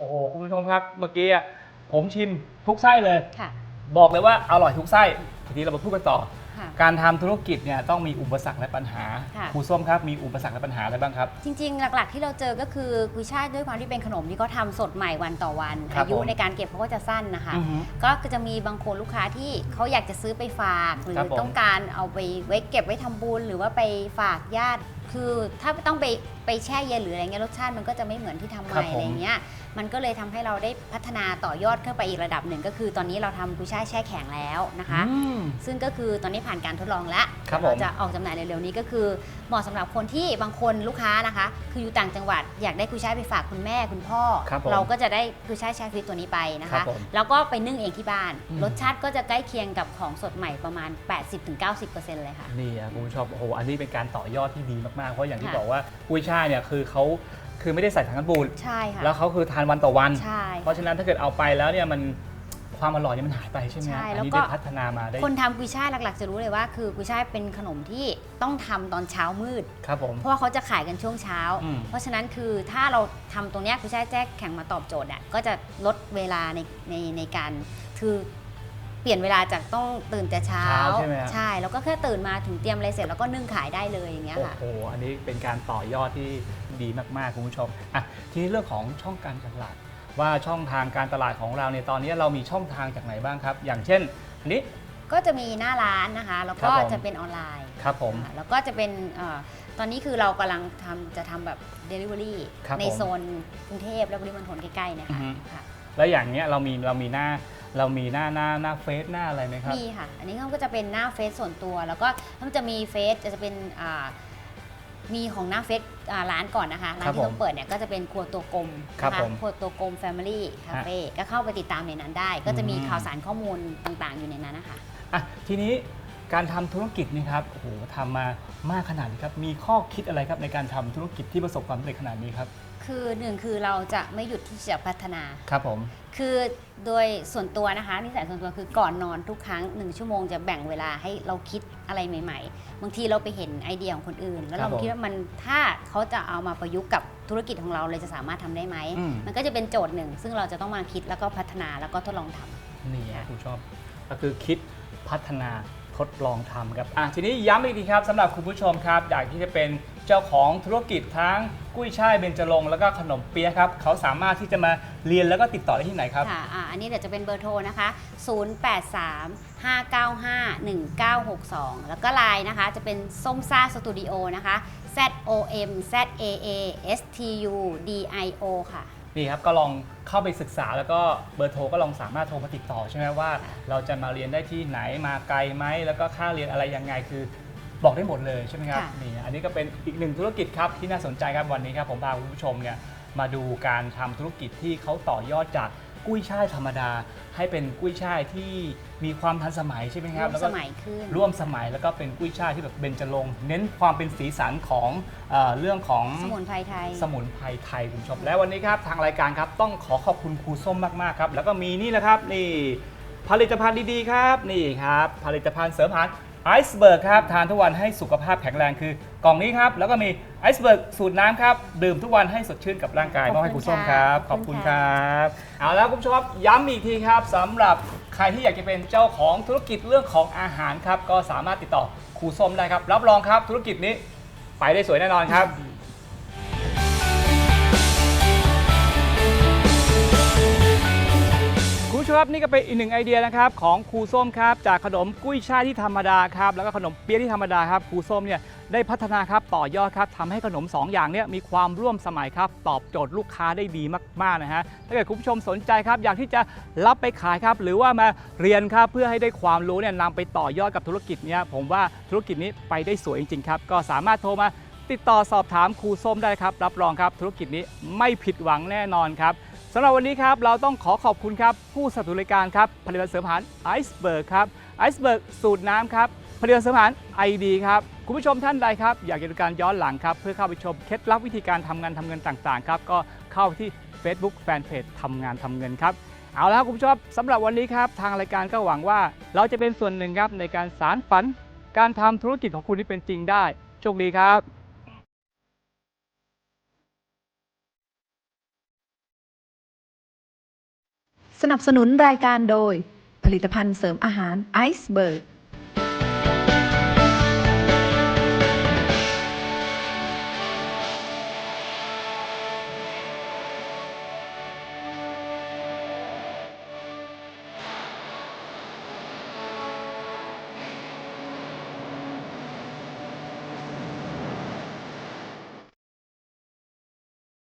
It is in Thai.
โอ้โหคุณผู้ชมครับเมื่อกี้อะผมชิมทุกไส้เลย ค่ะ บอกเลยว่าอร่อยทุกไส้ทีนี้เรามาพูดกันต่อ ค่ะ การทำธุรกิจเนี่ยต้องมีอุปสรรคและปัญหาค่ะ ครูส้มครับมีอุปสรรคและปัญหาอะไรบ้างครับ จริงๆ หลักๆ ที่เราเจอก็คือกุยช่ายด้วยความที่เป็นขนมที่เขาทำสดใหม่วันต่อวัน ครับอายุผม ในการเก็บเขาก็จะสั้นนะคะ อือฮึก็จะมีบางคนลูกค้าที่เขาอยากจะซื้อไปฝาก หรืครับอผม ต้องการเอาไปไว้เก็บไว้ทำบุญหรือว่าไปฝากญาติ คือถ้าต้องไปไปแช่เย็นหรืออะไรเงี้ยรสชาติมันก็จะไม่เหมือนที่ทำใหครับม่ผม อะไรเงี้ยมันก็เลยทำให้เราได้พัฒนาต่อยอดขึ้นไปอีกระดับหนึ่งก็คือ ตอนนี้เราทำกุยช่ายแช่แข็งแล้วนะคะ อืม ซึ่งก็คือตอนนี้ผ่านการทดลองแล้วครับผม เราจะออกจำหน่ายเร็วๆนี้ก็คือเหมาะสำหรับคนที่บางคนลูกค้านะคะ คืออยู่ต่างจังหวัดอยากได้กุยช่ายไปฝากคุณแม่คุณพ่อ ครับผมเราก็จะได้กุยช่ายแช่ฟิตตัวนี้ไปนะครัคะ บผมแล้วก็ไปนึ่งเองที่บ้าน อืม รสชาติก็จะใกล้เคียงกับของสดใหม่ประมาณ 80-90%เลยค่ะ นี่อะคุณผู้ชมโอ้โหอันนี้เป็นการต่อยอดที่ดีมากๆเพราะอย่างที่ค่ะ บอกว่ากุ้ยช่ายเนี่ยคือเขาคือไม่ได้ใส่ถังกันบูดใช่ค่ะแล้วเขาคือทานวันต่อวัน ใช่เพราะฉะนั้นถ้าเกิดเอาไปแล้วเนี่ยมันความอร่อยเนี่ยมันหายไปใช่ไหมใช่อันแล้วนี้ก็ ได้พัฒนามาได้คนทำกุยช่ายหลัก ๆ จะรู้เลยว่า คือกุยช่ายเป็นขนมที่ต้องทำตอนเช้ามืด ครับผม เพราะว่าเขาจะขายกันช่วงเช้า อืม เพราะฉะนั้นคือถ้าเราทำตรงเนี้ยกุยช่ายแจ้แข่งมาตอบโจทย์อะก็จะลดเวลาในในในการคือ เปลี่ยนเวลาจากต้องตื่นแต่เช้าเช้าใช่ไหมฮะใช่แล้วก็แค่ตื่นมาถึงเตรียมอะไรเสร็จแล้วก็นึ่งขายได้เลยอย่างเงี้ยโอ้ค่ะ โห อันนี้เป็นการต่อยอดที่ดีมาก ๆ คุณผู้ชมอะทีนี้เรื่องของช่องการตลาด ว่าช่องทางการตลาดของเราเนี่ยตอนนี้เรามีช่องทางจากไหนบ้างครับ อย่างเช่นอันนี้ ก็จะมีหน้าร้านนะคะ แล้วครัก็บผม จะเป็นออนไลน์ครับผมอ่าแล้วก็จะเป็นเอ่อตอนนี้คือเรากำลังทำจะทำแบบ Delivery ครับในผมโซนกรุงเทพและปริมณฑลใกล้ๆเนี่ยค่ะอือฮึ ค่ะ แล้วอย่างเนี้ยเรามีเรามีหน้า เรามีหน้าหน้าหน้าเฟซหน้าอะไรไหมครับ มีค่ะ อันนี้ก็จะเป็นหน้าเฟซส่วนตัว แล้วก็มันจะมีเฟซจะเป็นอ่ามีของหน้าเฟซอ่าร้านก่อนนะคะ ร้านครับที่ผมต้องเปิดเนี่ยก็จะเป็นครัวตัวกลมครับนะคะผมครัวตัวกลม Family Cafe ก็เข้าไปติดตามในนั้นได้ ก็จะมีอืมข่าวสารข้อมูลต่างๆ อยู่ในนั้นนะคะอะทีนี้ การทำธุรกิจนี่ครับโอ้โหทำมามากขนาดนี้ครับ มีข้อคิดอะไรครับในการทำธุรกิจที่ประสบความสำเร็จขนาดนี้ครับ คือหนึ่งคือเราจะไม่หยุดที่จะพัฒนา ครับผม คือโดยส่วนตัวนะคะนิสัยส่วนตัวคือก่อนนอนทุกครั้งหนึ่งชั่วโมงจะแบ่งเวลาให้เราคิดอะไรใหม่ ๆ บางทีเราไปเห็นไอเดียของคนอื่น แล้วครัเราบผมคิดว่ามันถ้าเขาจะเอามาประยุกต์กับธุรกิจของเราเลยจะสามารถทำได้ไหมอืมมันก็จะเป็นโจทย์หนึ่ง ซึ่งเราจะต้องมาคิดแล้วก็พัฒนาแล้วก็ทดลองทำ นี่ครับคุณชอบ ก็คือคิดพัฒนาท ดลองทำครับ อะทีนี้ย้ำอีกทีครับสำหรับคุณผู้ชมครับ อยากที่จะเป็นเจ้าของธุรกิจทั้งกุ้ยช่ายเบญจรงค์แล้วก็ขนมเปี๊ยะครับเขาสามารถที่จะมาเรียนแล้วก็ติดต่อได้ที่ไหนครับ ค่ะอ่าอันนี้เดี๋ยวจะเป็นเบอร์โทรนะคะ 083 595 1962 แล้วก็ไลน์นะคะ จะเป็นส้มซ่าสตูดิโอนะคะ Z O M Z A A S T U D I O ค่ะ นี่ครับก็ลองเข้าไปศึกษาแล้วก็เบอร์โทรก็ลองสามารถโทรมาติดต่อใช่ไหมว่า เราจะมาเรียนได้ที่ไหนมาไกลไหมแล้วก็ค่าเรียนอะไรยังไงคือบอกได้หมดเลยใช่ไหมครับค่ะ นี่อันนี้ก็เป็นอีกหนึ่งธุรกิจครับที่น่าสนใจครับวันนี้ครับผมพาคุณผู้ชมเนี่ยมาดูการทำธุรกิจที่เขาต่อยอดจาก กุ้ยช่ายธรรมดา ให้เป็นกุ้ยช่ายที่มีความทันสมัยใช่ไหมครับร่วมแล้วสก็มัยขึ้น ร่วมสมัยแล้วก็เป็นกุ้ยช่ายที่แบบเบญจรงค์เน้นความเป็นสีสันของเออเรื่องของ สมุนไพรไทย สมุนไพรไทยคุณผู้ชมและวันนี้ครับ ทางรายการครับ ต้องขอขอบคุณครูส้มมาก ๆ ครับ แล้วก็มีนี่แหละครับ นี่ ผลิตภัณฑ์ดี ๆ ครับ นี่ครับ ผลิตภัณฑ์เสริมอาหาร ไอซ์เบิร์กครับทานทุกวันให้สุขภาพแข็งแรงคือกล่องนี้ครับ แล้วก็มีไอซ์เบิร์กสูตรน้ำครับ ดื่มทุกวันให้สดชื่นกับร่างกายขมอบคุณอบให้ครูส้มครับ ขขออบบคุคุณณครค่ะับ เอาแล้วคุณผู้ชมครับย้ำอีกทีครับสำหรับใครที่อยากจะเป็นเจ้าของธุรกิจเรื่องของอาหารครับ ก็สามารถติดต่อครูส้มได้ครับ รับรองครับธุรกิจนี้ไปได้สวยแน่นอนครับ ครับนี่ก็เป็นอีกหนึ่งไอเดียนะครับของครูส้มครับจากขนมกุ้ยช่ายที่ธรรมดาครับแล้วก็ขนมเปี๊ยะที่ธรรมดาครับครูส้มเนี่ยได้พัฒนาครับต่อยอดครับทำให้ขนม 2 อย่างเนี่ยมีความร่วมสมัยครับตอบโจทย์ลูกค้าได้ดีมากๆนะฮะถ้าเกิดคุณผู้ชมสนใจครับอยากที่จะรับไปขายครับหรือว่ามาเรียนครับเพื่อให้ได้ความรู้เนี่ยนำไปต่อยอดกับธุรกิจเนี่ยผมว่าธุรกิจนี้ไปได้สวยจริงๆครับก็สามารถโทรมาติดต่อสอบถามครูส้มได้ครับรับรองครับธุรกิจนี้ไม่ผิดหวังแน่นอนครับ สำหรับวันนี้ครับเราต้องขอขอบคุณครับผู้สนับสนุนรายการครับผลิตภัณฑ์เสริมอาหารไอซ์เบิร์กครับไอซ์เบิร์กสูตรน้ำครับผลิตภัณฑ์เสริมอาหารไอดีครับคุณผู้ชมท่านใดครับอยากจะดูการย้อนหลังครับเพื่อเข้าไปชมเคล็ดลับวิธีการทำงานทำเงินต่างๆครับก็เข้าที่ Facebook Fanpage ทำงานทำเงินครับเอาละครับคุณผู้ชมสำหรับวันนี้ครับทางรายการก็หวังว่า เราจะเป็นส่วนหนึ่งครับในการสารฝัน การทำธุรกิจของคุณที่เป็นจริงได้โชคดีครับ สนับสนุนรายการโดย ผลิตภัณฑ์เสริมอาหารไอซ์เบิร์ก